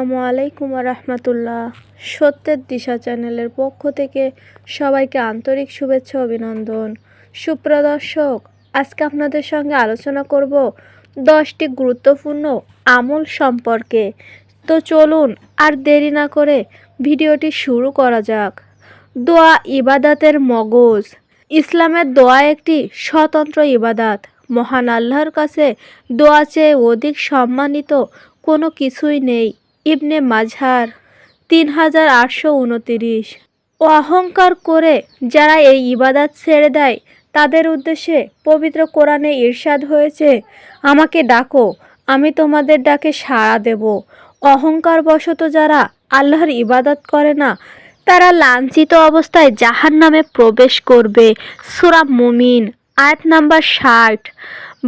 আসসালামু আলাইকুম রহমতুল্লাহ। সত্যের দিশা চ্যানেলের পক্ষ থেকে সবাইকে আন্তরিক শুভেচ্ছা অভিনন্দন। সুপ্রদর্শক আজকে আপনাদের সঙ্গে আলোচনা করব দশটি গুরুত্বপূর্ণ আমল সম্পর্কে। তো চলুন আর দেরি না করে ভিডিওটি শুরু করা যাক। দোয়া ইবাদাতের মগজ। ইসলামের দোয়া একটি স্বতন্ত্র ইবাদাত। মহান আল্লাহর কাছে দোয়া চেয়ে অধিক সম্মানিত কোনো কিছুই নেই। ইবনে মাঝার তিন হাজার আটশো উনতিরিশ। ও অহংকার করে যারা এই ইবাদাত ছেড়ে দেয়, তাদের উদ্দেশ্যে পবিত্র কোরআনে ঈর্ষাদ হয়েছে, আমাকে ডাকো, আমি তোমাদের ডাকে সাড়া দেব। অহংকার বশত যারা আল্লাহর ইবাদত করে না, তারা লাঞ্ছিত অবস্থায় জাহান নামে প্রবেশ করবে। সুরা মুমিন, আয়াত নাম্বার ষাট।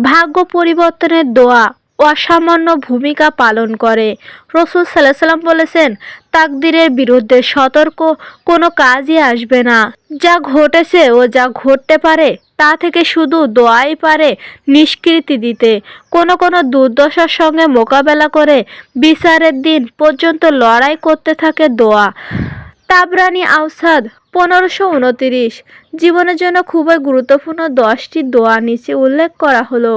ভাগ্য পরিবর্তনের দোয়া অসামান্য ভূমিকা পালন করে। রসুল সাল্লাহ সাল্লাম বলেছেন, তাকদিরের বিরুদ্ধে সতর্ক কোনো কাজই আসবে না। যা ঘটেছে ও যা ঘটতে পারে, তা থেকে শুধু দোয়াই পারে নিষ্কৃতি দিতে। কোনো কোনো দুর্দশার সঙ্গে মোকাবেলা করে বিচারের দিন পর্যন্ত লড়াই করতে থাকে দোয়া। তাবরানি আউসাদ পনেরোশো উনতিরিশ। জীবনের জন্য খুবই গুরুত্বপূর্ণ দশটি দোয়া নিচে উল্লেখ করা হলো।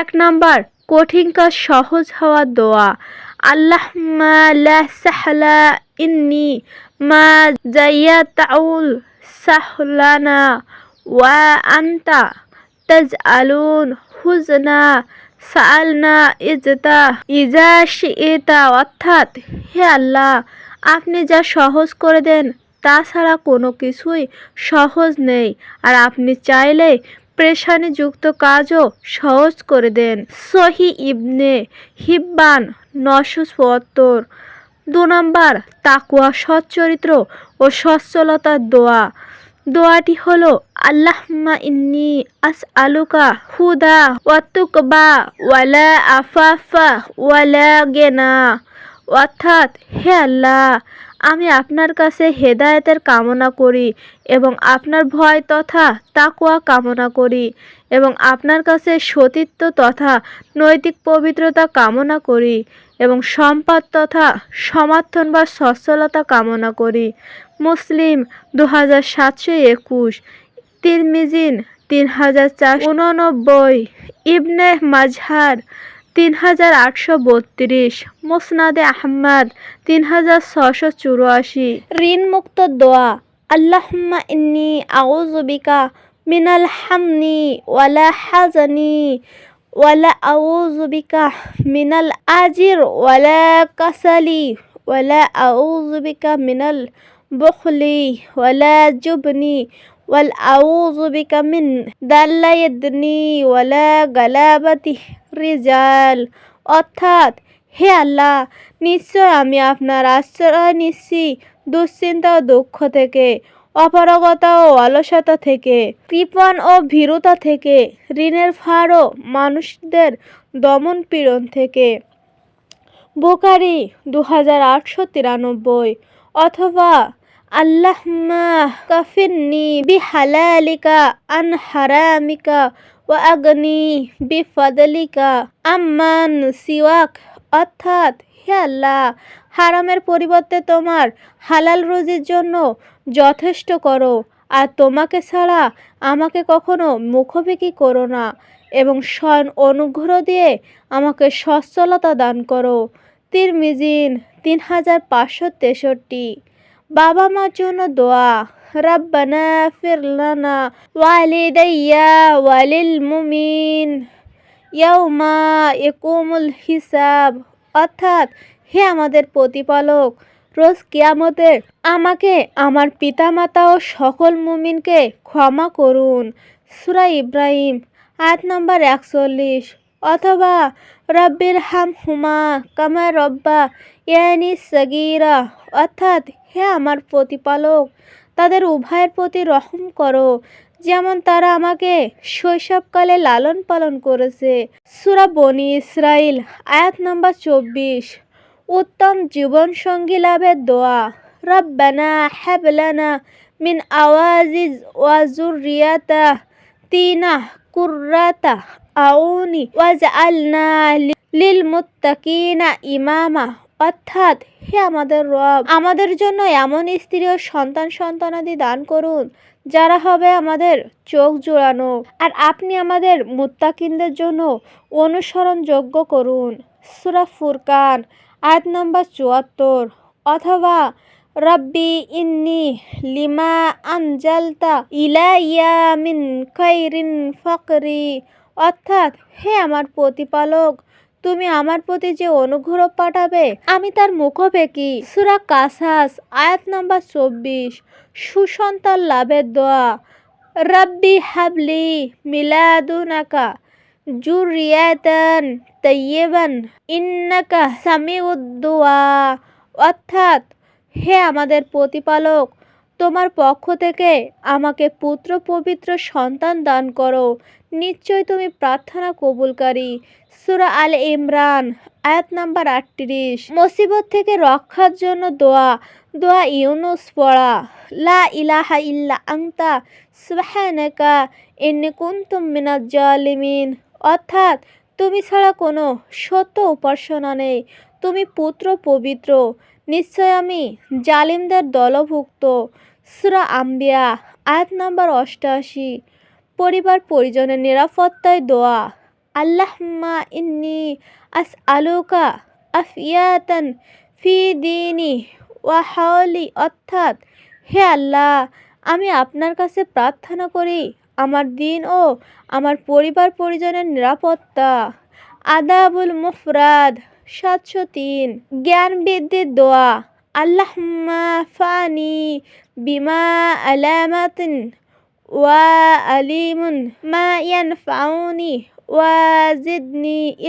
এক নাম্বার কঠিন কাজ সহজ হওয়া দোয়া। আল্লাহ লা সাহলা ইন্নি মা জাইয়া তাউল সাহলানা ওয়া আন্তা তাজ আলুন হুজনা সালনা ইজতা ইজা শিতা অর্থাৎ হে আল্লাহ, আপনি যা সহজ করে দেন তাছাড়া কোনো কিছুই সহজ নেই। আর আপনি চাইলে প্রেশানিযুক্ত কাজও সহজ করে দেন। সহি ইবনে হিব্বান নশো চুয়াত্তর। দু নম্বর তাকুয়া সচ্চরিত্র ও সচ্ছলতার দোয়া। দোয়াটি হলো আল্লাহমা ইন্নি আস আলুকা হুদা ওয়াতুকবা ওয়ালা আফাফা ওয়ালা গেনা। অর্থাৎ, হে আল্লাহ আমি আপনার কাছে হেদায়েতের কামনা করি এবং আপনার ভয় তথা তাকুয়া কামনা করি এবং আপনার কাছে সতীত্ব তথা নৈতিক পবিত্রতা কামনা করি এবং সম্পদ তথা সমর্থন বা সচ্ছলতা কামনা করি। মুসলিম দু হাজার সাতশো একুশ, তিরমিজিন তিন হাজার চার উননব্বই, ইবনে মাঝহার তিন হাজার আটশো বত্রিশ, মুসনাদে আহমদ তিন হাজার ছশো চুরাশি। ঋণমুক্ত দোয়া, আল্লাহুম্মা ইন্নি আউজুবিকা মিনাল হামনি ওয়ালা হাজানি ওয়ালা আউজুবিকা মিনাল আজির ওয়ালা কাসালি ওয়ালা আউজুবিকা মিনাল বখলি ওয়ালা জুবনি ওয়াল আউযু বিকা মিন দাল্লাইদনি ওয়ালা গালাবাতি অর্থাৎ, হে আল্লাহ, নিশ্চয় আমি আপনার আশ্রয় নিচ্ছি দুশ্চিন্তা ও দুঃখ থেকে, অপারগতা ও অলসতা থেকে কৃপণ ও ভীরুতা থেকে, ঋণের ভার মানুষদের দমন পীড়ন থেকে। বোকারি দু হাজার আটশো তিরানব্বই অথবা আল্লাহমা কাফিন্নি বিহালালিকা আন হারামিকা ওয়া আগনি বিফাদলিকা। আম্মান সিওয়াক, অর্থাৎ হে আল্লাহ, হারামের পরিবর্তে তোমার হালাল রুজির জন্য যথেষ্ট করো, আর তোমাকে ছাড়া আমাকে কখনো মুখোমুখি করো না, এবং স্বয়ং অনুগ্রহ দিয়ে আমাকে সচ্ছলতা দান করো। তিরমিজিন তিন হাজার পাঁচশো তেষট্টি। বাবা মার জন্য দোয়া। রাব্বানা ফিরলানা ওয়ালিদাইয়া ওয়ালিল মুমিন। ইয়াউমা একুমুল হিসাব। অর্থাৎ হে আমাদের প্রতিপালক, রোজ কিয়ামতের আমাকে, আমার পিতামাতা ও সকল মুমিনকে ক্ষমা করুন। সুরা ইব্রাহিম, আয়াত নম্বর একচল্লিশ। অথবা রব্বির হাম হুমা কামা রব্বা, ইয়ানি সগিরা। অর্থাৎ হে আমার প্রতিপালক, তাদের উভয়ের প্রতি রহম করো, যেমন তারা আমাকে শৈশবকালে লালন পালন করেছে। সুরা বনি ইসরাইল আয়াত নম্বর চব্বিশ। উত্তম জীবনসঙ্গী লাভের দোয়া। রব্বানা হ্যাবলানা মিন আওয়াজিজ ওয়াজুর রিয়াতা তিনা কুর্রাতা আউনি ওয়াজ আলনা লিল মুত্তাকিনা ইমামা অর্থাৎ হে আমাদের রব, আমাদের জন্য এমন স্ত্রী ও সন্তান সন্তানাদি দান করুন, যারা হবে আমাদের চোখ জোড়ানো, আর আপনি আমাদের মুত্তাকিনদের জন্য অনুসরণযোগ্য করুন। সুরা ফুরকান, আয়াত নম্বর চুয়াত্তর। অথবা, রব্বি ইন্নি লিমা আনজালতা ইলাইয়া মিন খাইরিন ফকরি অর্থাৎ, হে আমার প্রতিপালক, তুমি আমার প্রতি যে অনুগ্রহ পাঠাবে, আমি তার মুখোপেকি সুরা কাসাস, আয়াত নাম্বার চব্বিশ, সুসন্তান লাভের দোয়া। রব্বি হাবলি মিলাদুনাকা জুরিয়াতান তৈয়বান ইন্নাকা সামিউদ্দোয়া অর্থাৎ, হে আমাদের প্রতিপালক তোমার পক্ষ থেকে আমাকে পুত্র পবিত্র সন্তান দান করো। নিশ্চয় তুমি প্রার্থনা কবুলকারী। সুরা আল ইমরান, আয়াত নাম্বার আটত্রিশ। মুসিবত থেকে রক্ষার জন্য দোয়া দোয়া ইউনুস পড়া। লা ইলাহা ইল্লা আংতা সুবহানাকা ইন্নি কুনতুম মিনাজ জালিমিন। অর্থাৎ তুমি ছাড়া কোনো সত্য উপাসনা নেই। তুমি পুত্র পবিত্র, নিশ্চয় আমি জালিমদের দলভুক্ত। সুরা আম্বিয়া, আয়াত নাম্বার অষ্টআশি পরিবার পরিজনের নিরাপত্তায় দোয়া। আল্লাহ মা ইন্নি আস আলুকা আফিয়াতান ফি দিনি ওয়াহাওলি অর্থাৎ, হে আল্লাহ, আমি আপনার কাছে প্রার্থনা করি আমার দিন ও আমার পরিবার পরিজনের নিরাপত্তা। আদাবুল মুফরাদ সাতশো তিন। জ্ঞান বৃদ্ধির দোয়া। আল্লাহম্মা ফানি বিমা আলামাতিন ওয়া আলিমুন। মা ইয়ানফাউনি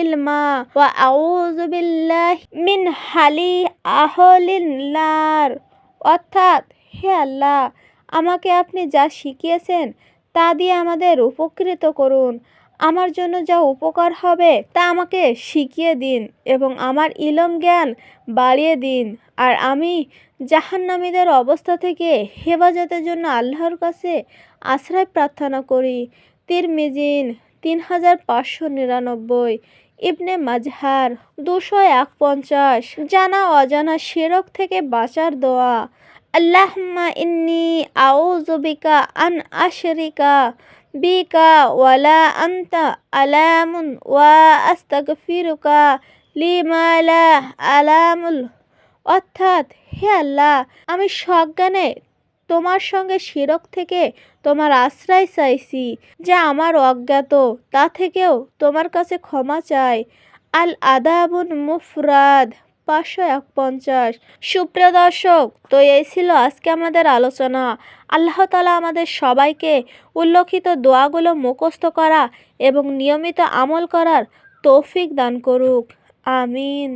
ইলমা। ওয়া আউযু বিল্লাহ মিন হালি আহলিন নার। অর্থাৎ, হে আল্লাহ, আমাকে আপনি যা শিখিয়েছেন তা দিয়ে আমাদের উপকৃত করুন। আমার জন্য যা উপকার হবে তা আমাকে শিখিয়ে দিন এবং আমার ইলম জ্ঞান বাড়িয়ে দিন। আর আমি জাহান্নামীদের অবস্থা থেকে হেফাজতের জন্য আল্লাহর কাছে আশ্রয় প্রার্থনা করি। তিরমিজিন তিন হাজার পাঁচশো নিরানব্বই, ইবনে মাজহার দুশো এক পঞ্চাশ জানা অজানা শিরক থেকে বাঁচার দোয়া। আল্লাহম্মা ইন্নি আউজুবিকা আন আশরিকা। বিকা ওয়ালা আন্তা আলামুন ওয়া আস্তাগফিরুকা লিমালা আলামুল। অর্থাৎ হে আল্লাহ, আমি সজ্ঞানে তোমার সঙ্গে শিরক থেকে তোমার আশ্রয় চাইছি, যা আমার অজ্ঞাত, তা থেকেও তোমার কাছে ক্ষমা চাই। আল আদাবুন মুফরাদ। পাঁচশো এক পঞ্চাশ সুপ্রিয় দর্শক, তো এই ছিল আজকে আমাদের আলোচনা। আল্লাহ তালা আমাদের সবাইকে উল্লেখিত দোয়াগুলো মুখস্থ করা এবং নিয়মিত আমল করার তৌফিক দান করুক। আমিন।